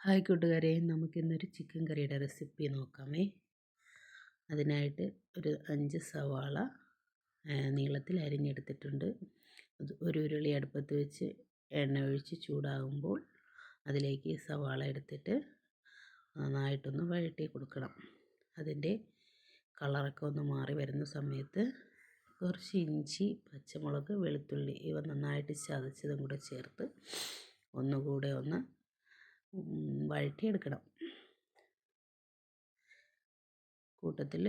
Hi കൂട്ടുകാരെ നമുക്കിന്നൊരു chicken കറിയുടെ റെസിപ്പി നോക്കാമേ. അതിനായിട്ട് ഒരു അഞ്ച് സവാള നീളത്തിൽ അരിഞ്ഞെടുത്തിട്ടുണ്ട്. ഒരു ഉരുളി അടുപ്പത്ത് വെച്ച് എണ്ണ ഒഴിച്ച് ചൂടാകുമ്പോൾ അതിലേക്ക് സവാള എടുത്തിട്ട് നന്നായിട്ടൊന്ന് വഴറ്റി കൊടുക്കണം. അതിന്റെ കളറൊക്കെ ഒന്ന് മാറി വരുന്ന സമയത്ത് കുറച്ച് ഇഞ്ചി പച്ചമുളക് വെളുത്തുള്ളി ഇവ നന്നായിട്ട് ചതച്ചതും കൂടെ ചേർത്ത് ഒന്നുകൂടെ ഒന്ന് വഴറ്റിയെടുക്കണം. കൂട്ടത്തിൽ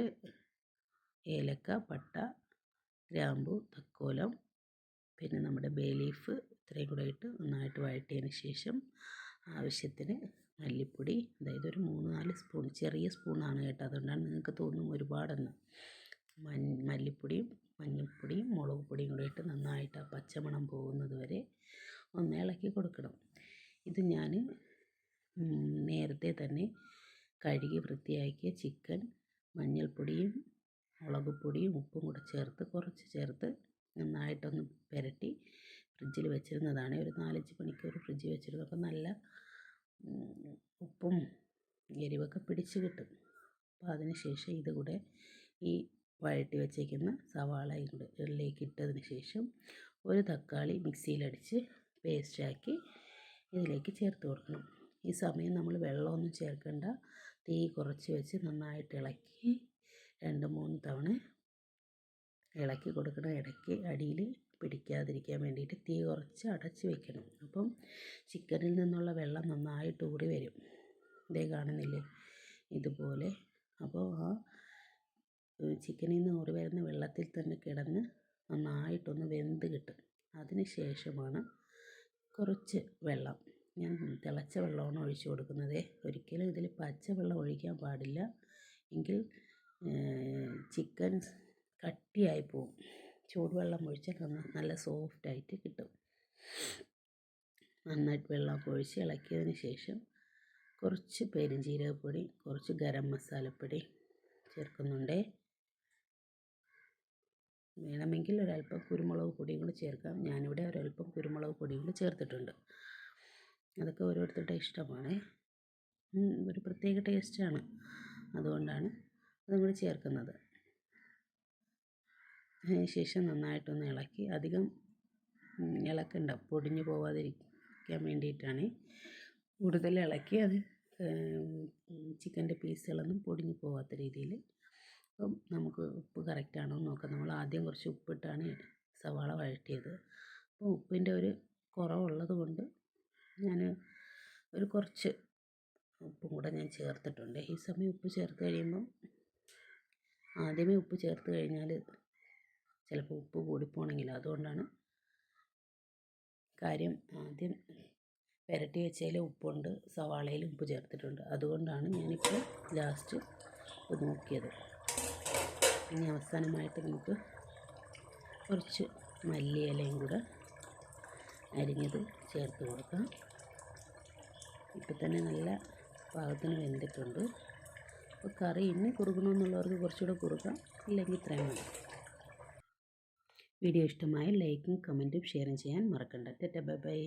ഏലക്ക പട്ട ഗ്രാമ്പു തക്കോലം പിന്നെ നമ്മുടെ ബേ ലീഫ് ഇത്രയും കൂടെ ഇട്ട് നന്നായിട്ട് വഴറ്റിയതിന് ശേഷം ആവശ്യത്തിന് മല്ലിപ്പൊടി അതായത് ഒരു മൂന്ന് നാല് സ്പൂൺ ചെറിയ സ്പൂണാണ് കേട്ടോ. അതുകൊണ്ടാണ് നിങ്ങൾക്ക് തോന്നും ഒരുപാടെന്ന്. മല്ലിപ്പൊടിയും മഞ്ഞൾപ്പൊടിയും മുളക് പൊടിയും കൂടെ ഇട്ട് നന്നായിട്ട് ആ പച്ചമണം പോകുന്നത് വരെ ഒന്ന് ഇളക്കി കൊടുക്കണം. ഇത് ഞാൻ നേരത്തെ തന്നെ കഴുകി വൃത്തിയാക്കിയ ചിക്കൻ മഞ്ഞൾപ്പൊടിയും മുളക് പൊടിയും ഉപ്പും കൂടെ ചേർത്ത് കുറച്ച് ചേർത്ത് നന്നായിട്ടൊന്ന് പുരട്ടി ഫ്രിഡ്ജിൽ വെച്ചിരുന്നതാണ്. ഒരു നാലഞ്ച് മണിക്കൂർ ഫ്രിഡ്ജിൽ വെച്ചിരുന്നു. അപ്പം നല്ല ഉപ്പും എരിവൊക്കെ പിടിച്ച് കിട്ടും. അപ്പോൾ അതിന് ശേഷം ഇതുകൂടെ ഈ വഴറ്റി വെച്ചേക്കുന്ന സവാളയും കൂടെ ഇതിലേക്ക് ഇട്ടതിന് ശേഷം ഒരു തക്കാളി മിക്സിയിലടിച്ച് പേസ്റ്റാക്കി ഇതിലേക്ക് ചേർത്ത് കൊടുക്കണം. ഈ സമയം നമ്മൾ വെള്ളമൊന്നും ചേർക്കേണ്ട. തീ കുറച്ച് വെച്ച് നന്നായിട്ട് ഇളക്കി രണ്ട് മൂന്ന് തവണ ഇളക്കി കൊടുക്കണം. ഇടയ്ക്ക് അടിയിൽ പിടിക്കാതിരിക്കാൻ വേണ്ടിയിട്ട് തീ കുറച്ച് അടച്ച് വെക്കണം. അപ്പം ചിക്കനിൽ നിന്നുള്ള വെള്ളം നന്നായിട്ട് ഊറി വരും. ഇതേ കാണുന്നില്ലേ? ഇതുപോലെ. അപ്പോൾ ആ ചിക്കനിൽ നിന്ന് ഊറി വരുന്ന വെള്ളത്തിൽ തന്നെ കിടന്ന് നന്നായിട്ടൊന്ന് വെന്ത് കിട്ടും. അതിന് ശേഷമാണ് കുറച്ച് വെള്ളം ഞാൻ തിളച്ച വെള്ളമാണ് ഒഴിച്ച് കൊടുക്കുന്നത്. ഒരിക്കലും ഇതിൽ പച്ചവെള്ളം ഒഴിക്കാൻ പാടില്ല. എങ്കിൽ ചിക്കൻ കട്ടിയായി പോവും. ചൂടുവെള്ളം ഒഴിച്ചാൽ നല്ല സോഫ്റ്റായിട്ട് കിട്ടും. നന്നായിട്ട് വെള്ളമൊക്കെ ഒഴിച്ച് ഇളക്കിയതിന് ശേഷം കുറച്ച് പെരുംജീരകപ്പൊടി കുറച്ച് ഗരം മസാലപ്പൊടി ചേർക്കുന്നുണ്ട്. വേണമെങ്കിൽ ഒരല്പം കുരുമുളക് പൊടിയും കൂടി ചേർക്കാം. ഞാനിവിടെ ഒരല്പം കുരുമുളക് പൊടിയും കൂടി ചേർത്തിട്ടുണ്ട്. അതൊക്കെ ഓരോരുത്തരുടെ ഇഷ്ടമാണ്. ഒരു പ്രത്യേക ടേസ്റ്റാണ് അതുകൊണ്ടാണ് അതും കൂടി ചേർക്കുന്നത്. ശേഷം നന്നായിട്ടൊന്ന് ഇളക്കി അധികം ഇളക്കണ്ട പൊടിഞ്ഞു പോവാതിരിക്കാൻ വേണ്ടിയിട്ടാണ്. കൂടുതൽ ഇളക്കി അത് ചിക്കന്റെ പീസുകളൊന്നും പൊടിഞ്ഞു പോവാത്ത രീതിയിൽ. അപ്പം നമുക്ക് ഉപ്പ് കറക്റ്റാണോ എന്ന് നോക്കാം. നമ്മൾ ആദ്യം കുറച്ച് ഉപ്പിട്ടാണ് സവാള വഴറ്റിയത്. അപ്പോൾ ഉപ്പിന്റെ ഒരു കുറവുള്ളത് കൊണ്ട് ഞാൻ ഒരു കുറച്ച് ഉപ്പും കൂടെ ഞാൻ ചേർത്തിട്ടുണ്ട്. ഈ സമയം ഉപ്പ് ചേർത്ത് കഴിയുമ്പം ആദ്യമേ ഉപ്പ് ചേർത്ത് കഴിഞ്ഞാൽ ചിലപ്പോൾ ഉപ്പ് കൂടിപ്പോണെങ്കിൽ അതുകൊണ്ടാണ് കാര്യം ആദ്യം പുരട്ടി വെച്ചതിൽ ഉപ്പുണ്ട് സവാളയിൽ ഉപ്പ് ചേർത്തിട്ടുണ്ട്. അതുകൊണ്ടാണ് ഞാനിപ്പോൾ ലാസ്റ്റ് ഉപ്പ് നോക്കിയത്. ഇനി അവസാനമായിട്ട് നമുക്ക് കുറച്ച് മല്ലിയിലയും കൂടെ അരിഞ്ഞത് ചേർത്ത് കൊടുക്കാം. തന്നെ നല്ല പാകത്തിന് വെന്തിട്ടുണ്ട്. അപ്പോൾ കറി ഇനി കുറുകണമെന്നുള്ളവർക്ക് കുറച്ചുകൂടെ കുറുക്കാം. ഇല്ലെങ്കിൽ ഇത്രയും മതി. വീഡിയോ ഇഷ്ടമായ ലൈക്കും കമന്റും ഷെയറും ചെയ്യാൻ മറക്കണ്ട. Tata bye bye.